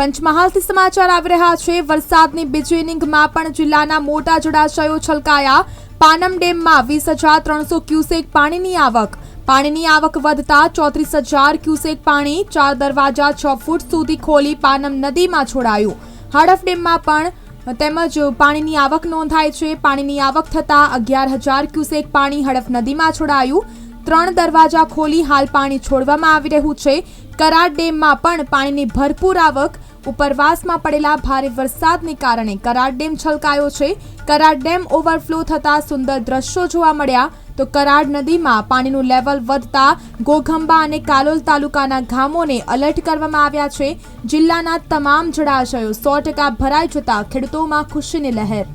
પંચમહાલથી સમાચાર આવી રહ્યા છે. વરસાદની બીજી ઇનિંગમાં પણ જિલ્લાના મોટા જળાશયો છલકાયા. પાનમ ડેમમાં વીસ હજાર ત્રણસો ક્યુસેક પાણીની આવક. પાણીની આવક વધતા ચોત્રીસ હજાર ક્યુસેક પાણી ચાર દરવાજા છ ફૂટ સુધી ખોલી પાનમ નદીમાં છોડાયું. હડફ ડેમમાં પણ તેમજ પાણીની આવક નોંધાય છે. પાણીની આવક થતાં અગિયાર હજાર ક્યુસેક પાણી હડફ નદીમાં છોડાયું. ત્રણ દરવાજા ખોલી હાલ પાણી છોડવામાં આવી રહ્યું છે. કરાડ ડેમમાં પણ પાણીની ભરપૂર આવક, ઉપરવાસમાં પડેલા ભારે વરસાદને કારણે કરાડ ડેમ છલકાયો છે. કરાડ ડેમ ઓવરફ્લો થતાં સુંદર દ્રશ્યો જોવા મળ્યા. તો કરાડ નદીમાં પાણીનું લેવલ વધતા ગોખંબા અને કાલોલ તાલુકાના ગામોને અલર્ટ કરવામાં આવ્યા છે. જિલ્લાના તમામ જળાશયો સો ટકા ભરાઈ જતા ખેડૂતોમાં ખુશીની લહેર.